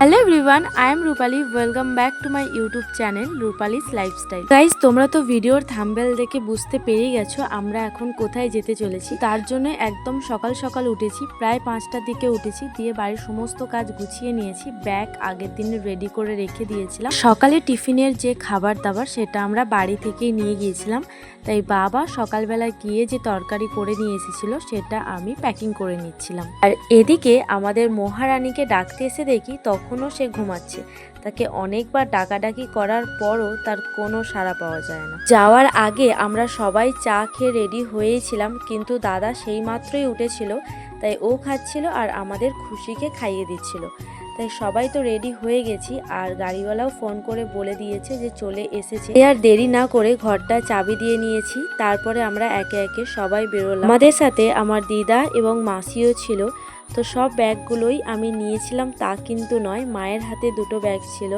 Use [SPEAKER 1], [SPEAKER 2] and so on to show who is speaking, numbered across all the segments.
[SPEAKER 1] Hello everyone I am Rupali welcome back to my YouTube channel Rupali's lifestyle guys তোমরা তো ভিডিওর thumbnail দেখে বুঝতে পেরেই গেছো আমরা এখন কোথায় যেতে চলেছি। তার জন্য একদম সকাল সকাল উঠেছি, প্রায় পাঁচটার দিকে উঠেছি, দিয়ে বাড়ির সমস্ত কাজ গুছিয়ে নিয়েছি, ব্যাগ আগের দিন রেডি করে রেখে দিয়েছিলাম। সকালে টিফিনের যে খাবার দাবার সেটা আমরা বাড়ি থেকেই নিয়ে গিয়েছিলাম, তাই বাবা সকালবেলা গিয়ে যে তরকারি করে নিয়ে এসেছিল সেটা আমি প্যাকিং করে নিচ্ছিলাম। আর এদিকে আমাদের মহারানীকে ডাকতে এসে দেখি তখনও সে ঘুমাচ্ছে। তাকে অনেকবার ডাকাডাকি করার পরও তার কোনো সাড়া পাওয়া যায় না। যাওয়ার আগে আমরা সবাই চা খেয়ে রেডি হয়েছিলাম, কিন্তু দাদা সেই মাত্রই উঠেছিল, তাই ও খাচ্ছিল আর আমাদের খুশিকে খাইয়ে দিচ্ছিল। তাই সবাই তো রেডি হয়ে গেছি আর গাড়িওয়ালাও ফোন করে বলে দিয়েছে যে চলে এসেছে। আর দেরি না করে ঘরটা চাবি দিয়ে নিয়েছি, তারপরে আমরা একে একে সবাই বেরোলাম। আমাদের সাথে আমার দিদা এবং মাসিও ছিল তো সব ব্যাগগুলোই আমি নিয়েছিলাম, তা কিন্তু নয়। মায়ের হাতে দুটো ব্যাগ ছিল,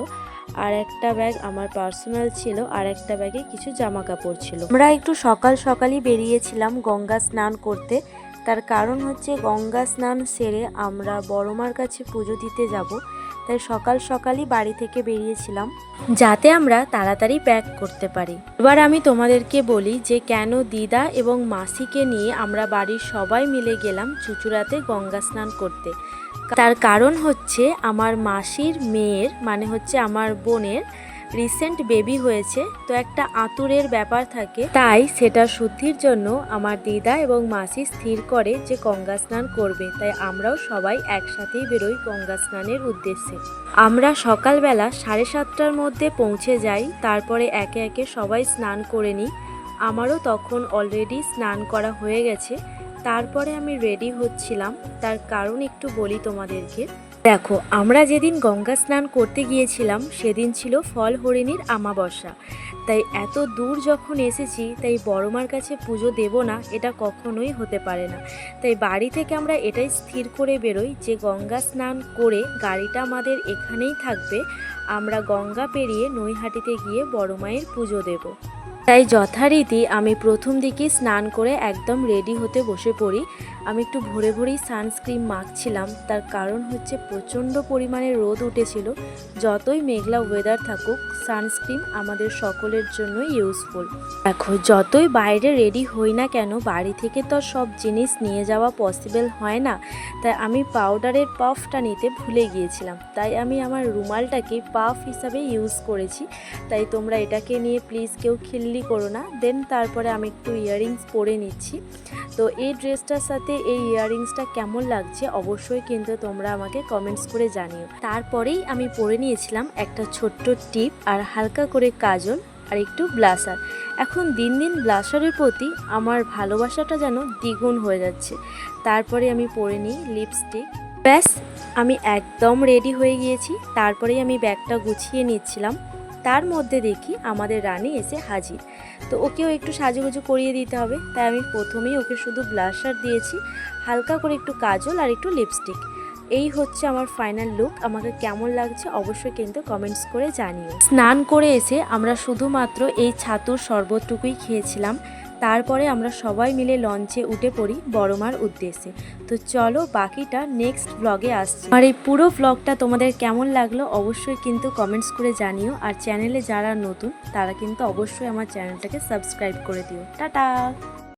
[SPEAKER 1] আর একটা ব্যাগ আমার পার্সোনাল ছিল, আর একটা ব্যাগে কিছু জামা কাপড় ছিল। আমরা একটু সকাল সকালই বেরিয়েছিলাম গঙ্গা স্নান করতে। তার কারণ হচ্ছে গঙ্গা স্নান সেরে আমরা বড়মার কাছে পুজো দিতে যাব। তাই সকাল সকালই বাড়ি থেকে বেরিয়েছিলাম, যাতে আমরা তাড়াতাড়ি প্যাক করতে পারি। এবার আমি তোমাদেরকে বলি যে কেন দিদা এবং মাসিকে নিয়ে আমরা বাড়ির সবাই মিলে গেলাম চুচুড়াতে গঙ্গা স্নান করতে। তার কারণ হচ্ছে আমার মাসির মেয়ের মানে হচ্ছে আমার বোনের রিসেন্ট বেবি হয়েছে, তো একটা আতুরের ব্যাপার থাকে। তাই সেটা শুদ্ধির জন্য আমার দিদা এবং মাসি স্থির করে যে গঙ্গা স্নান করবে। তাই আমরাও সবাই একসাথেই বেরোই গঙ্গা স্নানের উদ্দেশ্যে। আমরা সকালবেলা সাড়ে সাতটার মধ্যে পৌঁছে যাই, তারপরে একে একে সবাই স্নান করে নিই। আমারও তখন অলরেডি স্নান করা হয়ে গেছে। তারপরে আমি রেডি হচ্ছিলাম। তার কারণ একটু বলি তোমাদেরকে। দেখো, আমরা যেদিন গঙ্গা স্নান করতে গিয়েছিলাম, সেদিন ছিল ফল হরিণীর আমাবস্যা। তাই এত দূর যখন এসেছি, তাই বড়মার কাছে পুজো দেব না, এটা কখনোই হতে পারে না। তাই বাড়ি থেকে আমরা এটাই স্থির করে বেরোই যে গঙ্গা স্নান করে গাড়িটা আমাদের এখানেই থাকবে আমরা গঙ্গা পেরিয়ে নৈহাটিতে গিয়ে বড় মায়ের পুজো দেবো। তাই যথারীতি আমি প্রথম দিকে স্নান করে একদম রেডি হতে বসে পড়ি। আমি একটু ভোরে ভোরেই সানস্ক্রিন মাখছিলাম। তার কারণ হচ্ছে প্রচণ্ড পরিমাণে রোদ উঠেছিল। যতই মেঘলা ওয়েদার থাকুক সানস্ক্রিন আমাদের সকলের জন্য ইউজফুল দেখো, যতই বাইরে রেডি হই না কেন, বাড়ি থেকে তো সব জিনিস নিয়ে যাওয়া পসিবল হয় না। তাই আমি পাউডারের পাফটা নিতে ভুলে গিয়েছিলাম। তাই আমি আমার রুমালটাকে পাফ হিসাবে ইউজ করেছি। তাই তোমরা এটাকে নিয়ে প্লিজ কেউ খিল্লি করো না। দেন তারপরে আমি একটু ইয়াররিংস পরে নিচ্ছি। তো এই ড্রেসটার সাথে এই ইয়াররিংসটা কেমন লাগছে অবশ্যই কিন্তু তোমরা আমাকে কমেন্টস করে জানিও। তারপরেই আমি পরে নিয়েছিলাম একটা ছোট্ট টিপ আর হালকা করে কাজল আর একটু ব্লাসার এখন দিন দিন ব্লাসারের প্রতি আমার ভালোবাসাটা যেন দ্বিগুণ হয়ে যাচ্ছে। তারপরে আমি পরে নিই লিপস্টিক ব্যাস, আমি একদম রেডি হয়ে গিয়েছি। তারপরেই আমি ব্যাগটা গুছিয়ে নিচ্ছিলাম। তার মধ্যে দেখি আমাদের রানী এসে হাজির। তো ওকেও একটু সাজুগুজু করিয়ে দিতে হবে। তাই আমি প্রথমেই ওকে শুধু ব্লাশার দিয়েছি। হালকা করে একটু কাজল আর একটু লিপস্টিক এই হচ্ছে আমার ফাইনাল লুক আমাকে কেমন লাগছে অবশ্যই কিন্তু কমেন্টস করে জানিও। স্নান করে এসে আমরা শুধুমাত্র এই ছাতুর শরবতটুকুই খেয়েছিলাম। তারপরে আমরা সবাই মিলে লঞ্চে উঠে পড়ি বড়মার উদ্দেশ্যে। তো চলো বাকিটা নেক্সট ব্লগে আসছে। আর এই পুরো ব্লগটা তোমাদের কেমন লাগল অবশ্যই কিন্তু কমেন্টস করে জানিও। আর চ্যানেলে যারা নতুন, তারা কিন্তু অবশ্যই আমার চ্যানেলটাকে সাবস্ক্রাইব করে দিও। টাটা!